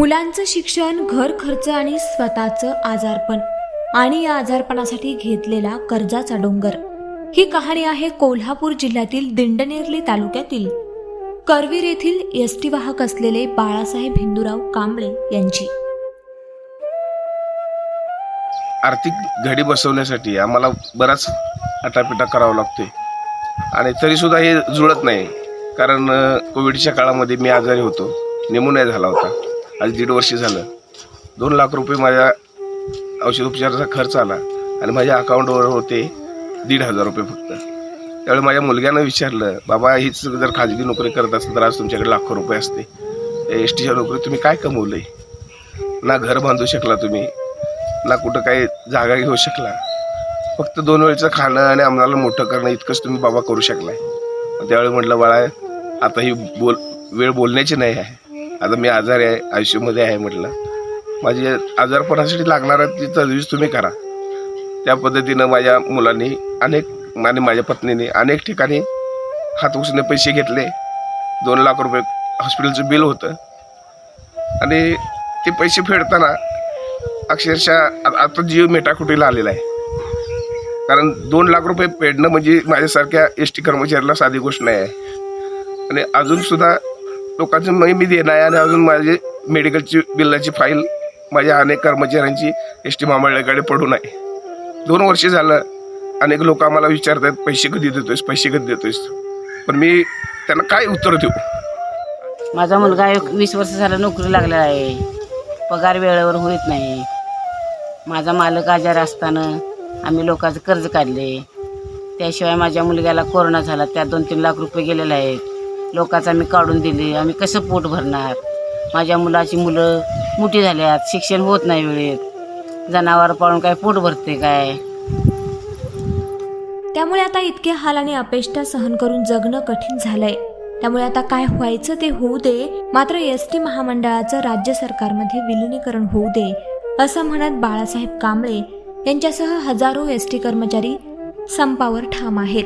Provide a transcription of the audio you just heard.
मुलांचं शिक्षण घर खर्च आणि स्वतःचं आजारपण. आणि या आजारपणासाठी घेतलेला कर्जाचा डोंगर. ही कहाणी आहे कोल्हापूर जिल्ह्यातील दिंडनेरली तालुक्यातील करवीर येथील एस टी वाहक असलेले बाळासाहेब हिंदूराव कांबळे यांची. आर्थिक घडी बसवण्यासाठी आम्हाला बराच आटापिटा करावा लागतोय. आणि तरीसुद्धा हे जुळत नाही. कारण कोविडच्या काळामध्ये मी आजारी होतो. निमोनिया झाला होता. आज दीड वर्ष झालं. दोन लाख रुपये माझ्या औषधोपचाराचा खर्च आला आणि माझ्या अकाउंटवर होते दीड हजार रुपये फक्त. त्यावेळी माझ्या मुलग्यानं विचारलं बाबा हीच जर खाजगी नोकरी करत असेल तर आज तुमच्याकडे लाखो रुपये असते. एस टीच्या नोकरी तुम्ही काय कमवलं आहे ना घर बांधू शकला तुम्ही ना कुठं काही जागा घेऊ शकला. फक्त दोन वेळचं खाणं आणि आम्हाला मोठं करणं इतकंच तुम्ही बाबा करू शकलाय. त्यावेळी म्हटलं बाळा आता ही बोल वेळ बोलण्याची नाही आहे. आता मी आजारी आहे आयुष्यामध्ये आहे म्हटलं. माझी आजारपणासाठी लागणारा ती तजवीज तुम्ही करा. त्या पद्धतीनं माझ्या मुलांनी अनेक आणि माझ्या पत्नीने अनेक ठिकाणी हात उसने पैसे घेतले. दोन लाख रुपये हॉस्पिटलचं बिल होतं. आणि ते पैसे फेडताना अक्षरशः आता जीव मेटाकुटीला आलेला आहे. कारण दोन लाख रुपये फेडणं म्हणजे माझ्यासारख्या एस टी कर्मचाऱ्याला साधी गोष्ट नाही आहे. आणि अजूनसुद्धा लोकांचं मी मी देणं आहे आणि अजून माझे मेडिकलची बिलाची फाईल माझ्या अनेक कर्मचाऱ्यांची एस टी महामंडळाकडे पडून आहे दोन वर्ष झालं अनेक लोक आम्हाला विचारतात पैसे कधी देतोयस? पैसे कधी देतोयस? पण मी त्यांना काय उत्तर देऊ? माझा मुलगा एक वीस वर्ष झाला नोकरी लागलेला आहे. पगार वेळेवर होत नाही. माझा मालक आजार असताना आम्ही लोकांचं कर्ज काढले. त्याशिवाय माझ्या मुलग्याला कोरोना झाला. त्यात दोन तीन लाख रुपये गेलेले आहेत. लोकांचं आम्ही काढून दिले. आम्ही कसं पोट भरणार? माझ्या मुलाची मुलं मोठी झाल्यात. शिक्षण होत नाही वेळेत. जनावर पाळून काय पोट भरते काय? त्यामुळे आता इतके हाल आणि अपेष्टा सहन करून जगणं कठीण झालंय. त्यामुळे आता काय व्हायचं ते होऊ दे. मात्र एस टी महामंडळाचं राज्य सरकारमध्ये विलिनीकरण होऊ दे असं म्हणत बाळासाहेब कांबळे यांच्यासह हजारो एस टी कर्मचारी संपावर ठाम आहेत.